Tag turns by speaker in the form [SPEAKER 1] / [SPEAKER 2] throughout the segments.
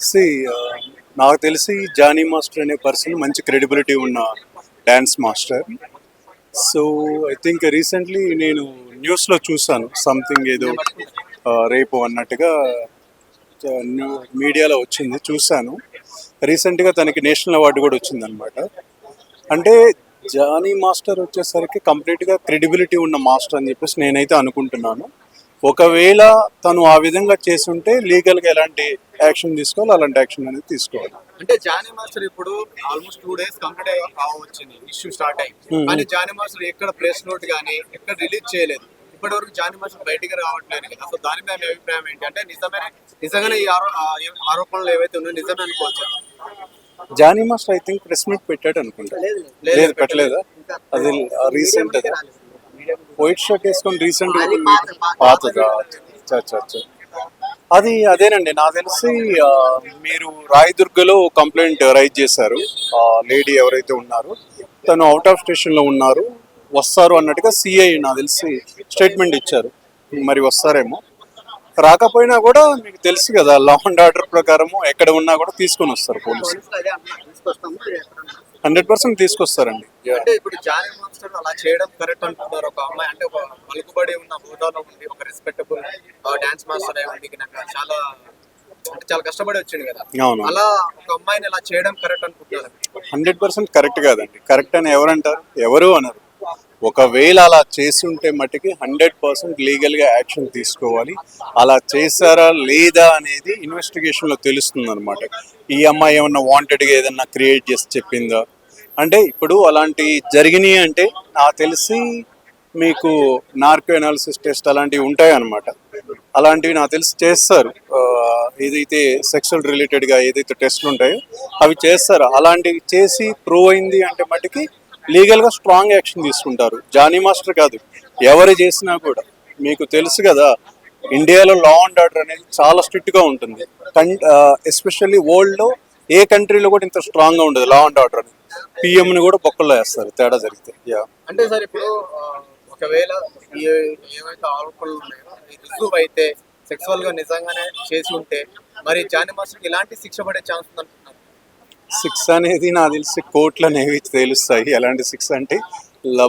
[SPEAKER 1] C uh, నాకు తెలిసి Johnny master అనే పర్సన్ మంచి క్రెడిబిలిటీ ఉన్న dance master so I think recently నేను న్యూస్లో చూసాను సంథింగ్ ఏదో uh, రేపు అన్నట్టుగా uh, మీడియాలో వచ్చింది చూశాను. రీసెంట్గా తనకి నేషనల్ అవార్డు కూడా వచ్చిందనమాట అంటే జానీ మాస్టర్ వచ్చేసరికి కంప్లీట్గా క్రెడిబిలిటీ ఉన్న మాస్టర్ అని చెప్పేసి నేనైతే అనుకుంటున్నాను. ఒకవేళ తను ఆ విధంగా చేసుంటే లీగల్గా ఎలాంటి యాక్షన్ తీసుకోవాలి అలాంటి యాక్షన్ అనేది తీసుకోవాలి.
[SPEAKER 2] అంటే జానీ మాస్టర్ ఇప్పుడు ఆల్మోస్ట్ టూ డేస్ కంప్లీట్ అయ్యి కావచ్చింది ఇష్యూ స్టార్ట్ అయ్యి. కానీ జానీ మాస్టర్ ఎక్కడ ప్రెస్ నోట్ కానీ ఎక్కడ రిలీజ్ చేయలేదు. ఇప్పటి వరకు జానీ మాస్టర్ బయటికి రావట్లేదు కదా సో దాని మీద మీ అభిప్రాయం ఏంటి? అంటే నిజమే నిజంగానే ఈ ఆరోపణలు ఏవైతే ఉన్నాయో నిజమే అనుకోవచ్చు?
[SPEAKER 1] Johnny master I think press meet పెట్టాడు అనుకుంటా. లేదు పెట్టలేదా. అది రీసెంట్ అది. వైట్ షర్ట్ వేసుకొని రీసెంట్ పాతదా. అది అదేనండి నాకు తెలిసి మీరు రాయదుర్గలో కంప్లైంట్ రైజ్ చేశారు. లేడీ ఎవరైతే ఉన్నారో తను అవుట్ ఆఫ్ స్టేషన్లో ఉన్నారు. వస్తారు అన్నట్టుగా సిఐ నాకు తెలిసి స్టేట్మెంట్ ఇచ్చారు. మరి వస్తారేమో. రాకపోయినా కూడా మీకు తెలుసు కదా లా అండ్ ఆర్డర్ ప్రకారము ఎక్కడ ఉన్నా కూడా తీసుకొని వస్తారు పోలీసులు. హండ్రెడ్ పర్సెంట్ తీసుకొస్తారండి.
[SPEAKER 2] అంటే ఇప్పుడు జానీ మాస్టర్ అలా చేయడం కరెక్ట్ ఒక అమ్మాయి. అంటే ఒక పలుకుబడి ఉన్న హోదాలో ఉంది ఒక రెస్పెక్టబుల్ డాన్స్ మాస్టర్ అయి ఉంది నాకు చాలా అంటే చాలా కష్టపడి వచ్చింది కదా.
[SPEAKER 1] అవును.
[SPEAKER 2] అలా ఒక అమ్మాయిని అలా చేయడం కరెక్ట్
[SPEAKER 1] హండ్రెడ్ పర్సెంట్ కరెక్ట్ కాదండి. కరెక్ట్ అని ఎవరంటారు? ఎవరు అనరు. ఒకవేళ అలా చేస్తుంటే మట్టుకి హండ్రెడ్ పర్సెంట్ లీగల్గా యాక్షన్ తీసుకోవాలి. అలా చేశారా లేదా అనేది ఇన్వెస్టిగేషన్లో తెలుస్తుంది అనమాట ఈ అమ్మాయి ఏమన్నా వాంటెడ్గా ఏదన్నా క్రియేట్ చేసి చెప్పిందా? అంటే ఇప్పుడు అలాంటి జరిగినాయి అంటే నాకు తెలిసి మీకు నార్కో ఎనాలిసిస్ టెస్ట్ అలాంటివి ఉంటాయి అనమాట అలాంటివి నాకు తెలిసి చేస్తారు. ఏదైతే సెక్షువల్ రిలేటెడ్గా ఏదైతే టెస్ట్లు ఉంటాయో అవి చేస్తారు. అలాంటివి చేసి ప్రూవ్ అయింది అంటే మటుకి లీగల్గా స్ట్రాంగ్ యాక్షన్ తీసుకుంటారు. జానీ మాస్టర్ కాదు. ఎవరు చేసినా కూడా మీకు తెలుసు కదా ఇండియాలో లా అండ్ ఆర్డర్ అనేది చాలా స్ట్రిక్ట్గా ఉంటుంది. కన్ ఎస్పెషల్లీ వరల్డ్లో ఏ కంట్రీలో కూడా ఇంత స్ట్రాంగ్గా ఉండదు లా అండ్ ఆర్డర్ అనేది. పిఎంని కూడా బొక్కల్లో వేస్తారు తేడా జరిగితే. యా
[SPEAKER 2] అంటే సార్ ఇప్పుడు ఒకవేళ ఏవైతే ఆరోపణలు ఉన్నాయో రుజువు అయితే సెక్సువల్గా నిజంగానే చేసి ఉంటే మరి జానీ మాస్టర్కి ఇలాంటి శిక్ష పడే ఛాన్స్ ఉందంటున్నారు?
[SPEAKER 1] సిక్స్ అనేది నాకు తెలిసి కోర్టులు అనేవి తెలుస్తాయి. ఎలాంటి సిక్స్ అంటే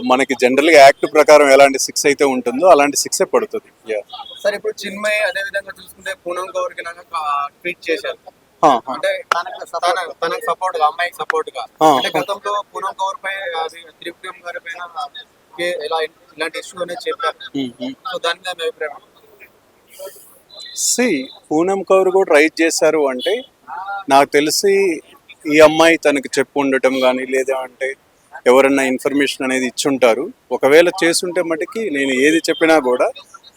[SPEAKER 1] మనకి జనరల్గా యాక్ట్ ప్రకారం ఎలాంటి సిక్స్ అయితే ఉంటుందో అలాంటి సిక్సే పడుతుంది.
[SPEAKER 2] సార్ ఇప్పుడు చిన్మయ్ అదే విధంగా చూసుకుంటే పూనం గౌరికి ట్వీట్ చేశారు.
[SPEAKER 1] హా, హా.
[SPEAKER 2] అంటే తన తనకు సపోర్ట్గా అమ్మాయికి
[SPEAKER 1] సపోర్ట్గా.
[SPEAKER 2] అంటే గతంలో పూనం గౌర్ పై అది త్రిపురం గారి పైన కే- ఇలా ఇలాంటి ఇష్యూ అనేది చెప్పారు. సో దాని మీద మీ అభిప్రాయం?
[SPEAKER 1] సి పూనం కౌర్ కూడా రైట్ చేశారు అంటే నాకు తెలిసి ఈ అమ్మాయి తనకి చెప్పు ఉండటం కానీ లేదా అంటే ఎవరన్నా ఇన్ఫర్మేషన్ అనేది ఇచ్చుంటారు. ఒకవేళ చేసుంటే మటుకి నేను ఏది చెప్పినా కూడా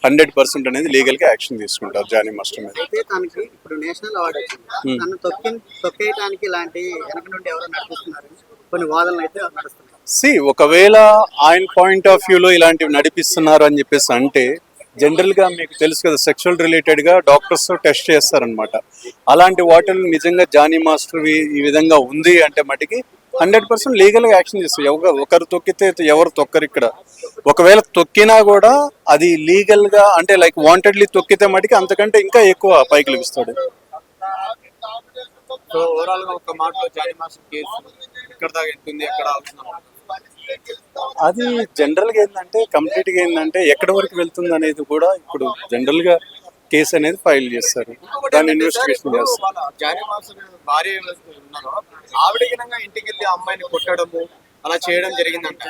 [SPEAKER 1] హండ్రెడ్ పర్సెంట్ అనేది లీగల్గా యాక్షన్ తీసుకుంటారు జానీ మాస్టర్ మీద.
[SPEAKER 3] అయితే తనకి ఇప్పుడు నేషనల్ అవార్డు వచ్చింది. తను తొక్కి తొక్కేయడానికి ఇలాంటి వెనక నుండి ఎవరో నడిపిస్తున్నారు. కొన్ని వాదనలు అయితే నడుస్తున్నాయి.
[SPEAKER 1] సి ఒకవేళ ఆయన పాయింట్ ఆఫ్ వ్యూలో ఇలాంటివి నడిపిస్తున్నారు అని చెప్పేసి అంటే జనరల్గా మీకు తెలుసు కదా సెక్షువల్ రిలేటెడ్గా డాక్టర్స్ టెస్ట్ చేస్తారనమాట అలాంటి వాటిల్లో నిజంగా జానీ మాస్టర్వి ఈ విధంగా ఉంది అంటే మటుకి హండ్రెడ్ పర్సెంట్ లీగల్గా యాక్షన్ చేస్తారు. ఎవరు ఒకరు తొక్కితే ఎవరు తొక్కరు ఇక్కడ. ఒకవేళ తొక్కినా కూడా అది లీగల్గా అంటే లైక్ వాంటెడ్లీ తొక్కితే మటుకి అంతకంటే ఇంకా ఎక్కువ పైకి లభిస్తాడు.
[SPEAKER 2] సో ఒక మాటలో జానీ మాస్టర్ కేసు ఎక్కడ దాకా ఎక్కడ
[SPEAKER 1] అది జనరల్గా ఏంటంటే కంప్లీట్గా ఏంటంటే ఎక్కడి వరకు వెళ్తుంది అనేది కూడా ఇప్పుడు జనరల్గా కేసు అనేది ఫైల్ చేస్తారు. దాన్ని ఇన్వెస్టిగేషన్ చేస్తారు.
[SPEAKER 2] ఇంటికి వెళ్ళి అమ్మాయిని కొట్టడము అలా చేయడం జరిగిందంట.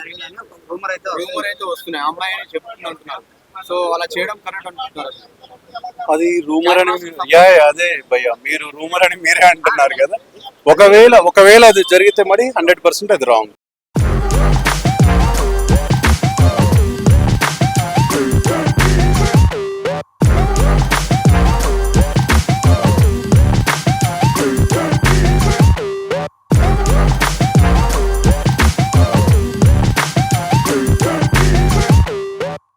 [SPEAKER 3] రూమర్ అయితే.
[SPEAKER 2] రూమర్ అయితే వస్తున్నాయి. అమ్మాయి అని చెప్తుంది అంటున్నారు సో అలా చేయడం కరెక్ట్ అంటున్నారు?
[SPEAKER 1] అది రూమర్ అని యా, అదే భయ్య. మీరు రూమర్ అని మీరే అంటున్నారు కదా. ఒకవేళ ఒకవేళ అది జరిగితే మరి హండ్రెడ్ పర్సెంట్ అది రాంగ్